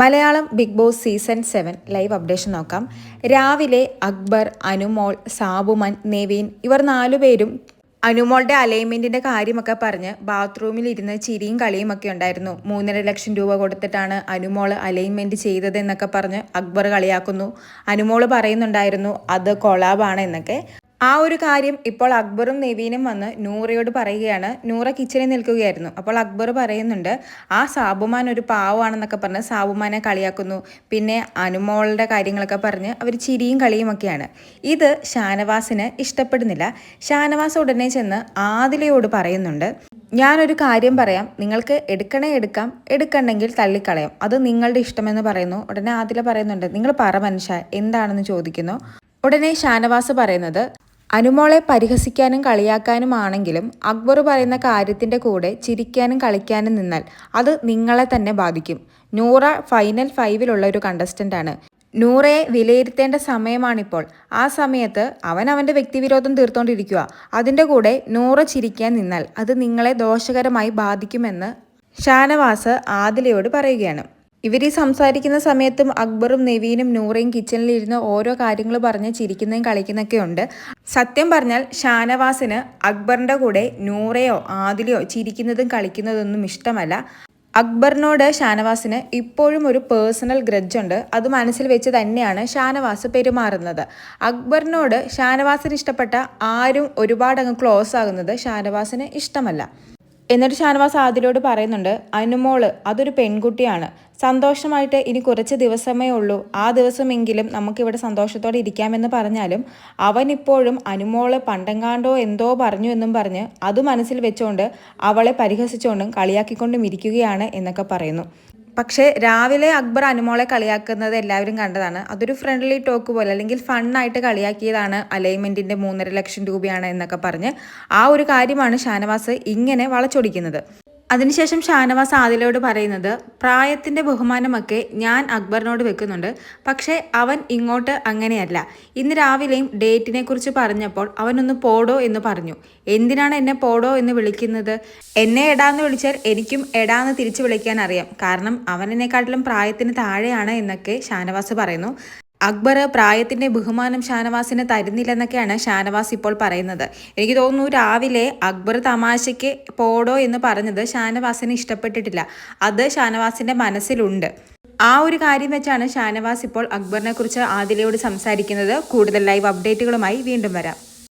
Malayalam big boss season seven live updation നോക്കാം. രാവിലെ അക്ബർ അനുമോൾ സാബുമൻ നെവീൻ ഇവർ നാലുപേരും അനുമോളുടെ അലൈൻമെന്റിന്റെ കാര്യമൊക്കെ പറഞ്ഞ് ബാത്റൂമിൽ ഇരുന്ന് ചിരിയും കളിയും ഒക്കെ ഉണ്ടായിരുന്നു. മൂന്നര ലക്ഷം രൂപ കൊടുത്തിട്ടാണ് അനുമോൾ അലൈൻമെന്റ് ചെയ്തതെന്നൊക്കെ പറഞ്ഞ് അക്ബർ കളിയാക്കുന്നു. അനുമോൾ പറയുന്നുണ്ടായിരുന്നു അത് കൊളാബാണ് എന്നൊക്കെ. ആ ഒരു കാര്യം ഇപ്പോൾ അക്ബറും നവീനും വന്ന് നൂറയോട് പറയുകയാണ്. നൂറ കിച്ചണിൽ നിൽക്കുകയായിരുന്നു. അപ്പോൾ അക്ബർ പറയുന്നുണ്ട് ആ സാബുമാൻ ഒരു പാവമാണെന്നൊക്കെ പറഞ്ഞ് സാബുമാനെ കളിയാക്കുന്നു. പിന്നെ അനുമോളുടെ കാര്യങ്ങളൊക്കെ പറഞ്ഞ് അവർ ചിരിയും കളിയുമൊക്കെയാണ് ഇത് ഷാനവാസിന് ഇഷ്ടപ്പെടുന്നില്ല. ഷാനവാസ് ഉടനെ ചെന്ന് ആദിലയോട് പറയുന്നുണ്ട് ഞാനൊരു കാര്യം പറയാം. നിങ്ങൾക്ക് എടുക്കണേ എടുക്കാം. എടുക്കണ്ടെങ്കിൽ തള്ളിക്കളയാം. അത് നിങ്ങളുടെ ഇഷ്ടമെന്ന് പറയുന്നു. ഉടനെ ആദില പറയുന്നുണ്ട് നിങ്ങൾ പറ മനുഷ്യ എന്താണെന്ന് ചോദിക്കുന്നു? ഉടനെ ഷാനവാസ് പറയുന്നത് അനുമോളെ പരിഹസിക്കാനും കളിയാക്കാനും ആണെങ്കിലും അക്ബർ പറയുന്ന കാര്യത്തിന്റെ കൂടെ ചിരിക്കാനും കളിക്കാനും നിന്നാൽ അത് നിങ്ങളെ തന്നെ ബാധിക്കും. നൂറ ഫൈനൽ ഫൈവിലുള്ള ഒരു കണ്ടസ്റ്റന്റ് ആണ്. നൂറയെ വിലയിരുത്തേണ്ട സമയമാണിപ്പോൾ. ആ സമയത്ത് അവൻ അവന്റെ വ്യക്തിവിരോധം തീർത്തോണ്ടിരിക്കുക അതിന്റെ കൂടെ നൂറ ചിരിക്കാൻ നിന്നാൽ അത് നിങ്ങളെ ദോഷകരമായി ബാധിക്കുമെന്ന് ഷാനവാസ് ആദിലയോട് പറയുകയാണ്. ഇവർ സംസാരിക്കുന്ന സമയത്തും അക്ബറും നവീനും നൂറയും കിച്ചണിലിരുന്ന് ഓരോ കാര്യങ്ങൾ പറഞ്ഞ് ചിരിക്കുന്നതും കളിക്കുന്നൊക്കെ ഉണ്ട്. സത്യം പറഞ്ഞാൽ ഷാനവാസിന് അക്ബറിന്റെ കൂടെ നൂറയോ ആദിലയോ ചിരിക്കുന്നതും കളിക്കുന്നതൊന്നും ഇഷ്ടമല്ല. അക്ബറിനോട് ഷാനവാസിന് ഇപ്പോഴും ഒരു പേഴ്സണൽ ഗ്രഡ്ജുണ്ട് അത് മനസ്സിൽ വെച്ച് തന്നെയാണ് ഷാനവാസ് പെരുമാറുന്നത്. അക്ബറിനോട് ഷാനവാസിന് ഇഷ്ടപ്പെട്ട ആരും ഒരുപാടങ്ങ് ക്ലോസ് ആകുന്നത് ഷാനവാസിന് ഇഷ്ടമല്ല. എന്നിട്ട് ഷാനവാസ് ആദിലോട് പറയുന്നുണ്ട് അനുമോൾ അതൊരു പെൺകുട്ടിയാണ്. സന്തോഷമായിട്ട് ഇനി കുറച്ച് ദിവസമേ ഉള്ളൂ. ആ ദിവസമെങ്കിലും നമുക്കിവിടെ സന്തോഷത്തോടെ ഇരിക്കാമെന്ന് പറഞ്ഞാലും അവൻ ഇപ്പോഴും അനുമോൾ പണ്ടങ്കാണ്ടോ എന്തോ പറഞ്ഞു എന്നും പറഞ്ഞ് അത് മനസ്സിൽ വെച്ചുകൊണ്ട് അവളെ പരിഹസിച്ചുകൊണ്ടും കളിയാക്കിക്കൊണ്ടും ഇരിക്കുകയാണ് എന്നൊക്കെ പറയുന്നു. പക്ഷേ രാവിലെ അക്ബർ അനുമോളെ കളിയാക്കുന്നത് എല്ലാവരും കണ്ടതാണ്. അതൊരു ഫ്രണ്ട്ലി ടോക്ക് പോലെ അല്ലെങ്കിൽ ഫണ്ണായിട്ട് കളിയാക്കിയതാണ് അലൈൻമെന്റിന്റെ മൂന്നര ലക്ഷം രൂപയാണ് എന്നൊക്കെ പറഞ്ഞ് ആ ഒരു കാര്യമാണ് ഷാനവാസ് ഇങ്ങനെ വളച്ചൊടിക്കുന്നത്. അതിനുശേഷം ഷാനവാസ് ആദിലോട് പറയുന്നത് പ്രായത്തിന്റെ ബഹുമാനമൊക്കെ ഞാൻ അക്ബറിനോട് വെക്കുന്നുണ്ട്. പക്ഷേ അവൻ ഇങ്ങോട്ട് അങ്ങനെയല്ല. ഇന്ന് രാവിലെയും ഡേറ്റിനെ കുറിച്ച് പറഞ്ഞപ്പോൾ അവനൊന്ന് പോടോ എന്ന് പറഞ്ഞു. എന്തിനാണ് എന്നെ പോടോ എന്ന് വിളിക്കുന്നത്? എന്നെ എടാന്ന് വിളിച്ചാൽ എനിക്കും എടാന്ന് തിരിച്ചു വിളിക്കാൻ അറിയാം. കാരണം അവനെക്കാട്ടിലും പ്രായത്തിന് താഴെയാണ് എന്നൊക്കെ ഷാനവാസ് പറയുന്നു. അക്ബർ പ്രായത്തിന്റെ ബഹുമാനം ഷാനവാസിന് തരുന്നില്ലെന്നൊക്കെയാണ് ഷാനവാസ് ഇപ്പോൾ പറയുന്നത്. എനിക്ക് തോന്നുന്നു രാവിലെ അക്ബർ തമാശയ്ക്ക് പോടോ എന്ന് പറഞ്ഞത് ഷാനവാസിന് ഇഷ്ടപ്പെട്ടിട്ടില്ല. അത് ഷാനവാസിന്റെ മനസ്സിലുണ്ട്. ആ ഒരു കാര്യം വെച്ചാണ് ഷാനവാസ് ഇപ്പോൾ അക്ബറിനെ കുറിച്ച് ആദിലയോട് സംസാരിക്കുന്നത്. കൂടുതൽ ലൈവ് അപ്ഡേറ്റുകളുമായി വീണ്ടും വരാം.